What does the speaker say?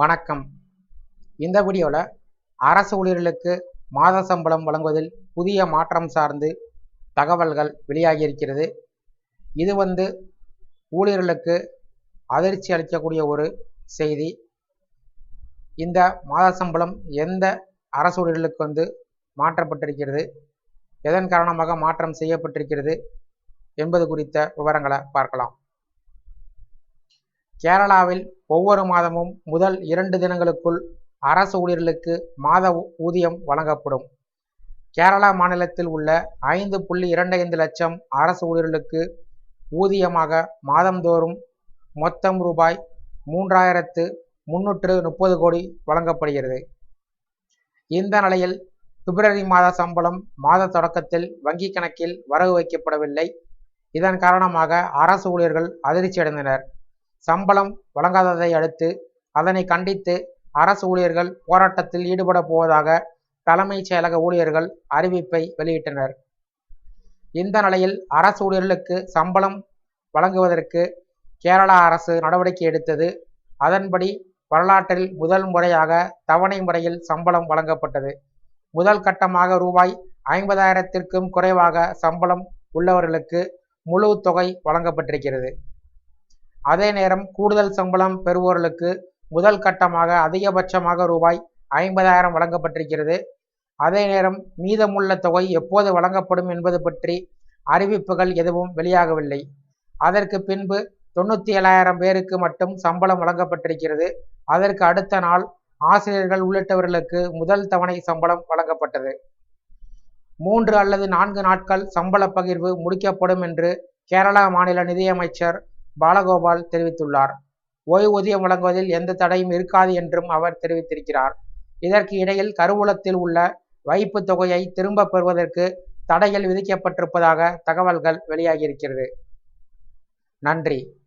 வணக்கம். இந்த வீடியோவில் அரசு ஊழியர்களுக்கு மாத சம்பளம் வழங்குவதில் புதிய மாற்றம் சார்ந்து தகவல்கள் வெளியாகியிருக்கிறது இது வந்து ஊழியர்களுக்கு அதிர்ச்சி அளிக்கக்கூடிய ஒரு செய்தி. இந்த மாத சம்பளம் எந்த அரசு ஊழியர்களுக்கு வந்து மாற்றப்பட்டிருக்கிறது? எதன் காரணமாக மாற்றம் செய்யப்பட்டிருக்கிறது? என்பது குறித்த விவரங்களை பார்க்கலாம். கேரளாவில் ஒவ்வொரு மாதமும் முதல் இரண்டு தினங்களுக்குள் அரசு ஊழியர்களுக்கு மாத ஊதியம் வழங்கப்படும். கேரளா மாநிலத்தில் உள்ள ஐந்து புள்ளி இரண்டு ஐந்து லட்சம் அரசு ஊழியர்களுக்கு ஊதியமாக மாதந்தோறும் மொத்தம் ரூபாய் மூன்றாயிரத்து முன்னூற்று முப்பது கோடி வழங்கப்படுகிறது. இந்த நிலையில் பிப்ரவரி மாத சம்பளம் மாத தொடக்கத்தில் வங்கி கணக்கில் வரவு வைக்கப்படவில்லை. இதன் காரணமாக அரசு ஊழியர்கள் அதிர்ச்சி அடைந்தனர் சம்பளம் வழங்காததை அடுத்து அதனை கண்டித்து அரசு ஊழியர்கள் போராட்டத்தில் ஈடுபட போவதாக தலைமைச் செயலக ஊழியர்கள் அறிவிப்பை வெளியிட்டனர். இந்த நிலையில் அரசு ஊழியர்களுக்கு சம்பளம் வழங்குவதற்கு கேரளா அரசு நடவடிக்கை எடுத்தது. அதன்படி வரலாற்றில் முதல் முறையாக தவணை முறையில் சம்பளம் வழங்கப்பட்டது. முதல் கட்டமாக ரூபாய் ஐம்பதாயிரத்திற்கும் குறைவாக சம்பளம் உள்ளவர்களுக்கு முழு தொகை வழங்கப்பட்டிருக்கிறது. அதே நேரம் கூடுதல் சம்பளம் பெறுவோர்களுக்கு முதல் கட்டமாக அதிகபட்சமாக ரூபாய் ஐம்பதாயிரம் வழங்கப்பட்டிருக்கிறது. அதே நேரம் மீதமுள்ள தொகை எப்போது வழங்கப்படும் என்பது பற்றி அறிவிப்புகள் எதுவும் வெளியாகவில்லை. அதற்கு பின்பு தொண்ணூற்றி ஏழாயிரம் பேருக்கு மட்டும் சம்பளம் வழங்கப்பட்டிருக்கிறது. அதற்கு அடுத்த நாள் ஆசிரியர்கள் உள்ளிட்டவர்களுக்கு முதல் தவணை சம்பளம் வழங்கப்பட்டது. மூன்று அல்லது நான்கு நாட்கள் சம்பள பகிர்வு முடிக்கப்படும் என்று கேரளா மாநில நிதியமைச்சர் பாலகோபால் தெரிவித்துள்ளார். ஓய்வூதியம் வழங்குவதில் எந்த தடையும் இருக்காது என்றும் அவர் தெரிவித்திருக்கிறார். இதற்கு இடையில் கருவூலத்தில் உள்ள வைப்பு தொகையை திரும்ப பெறுவதற்கு தடைகள் விதிக்கப்பட்டிருப்பதாக தகவல்கள் வெளியாகியிருக்கிறது. நன்றி.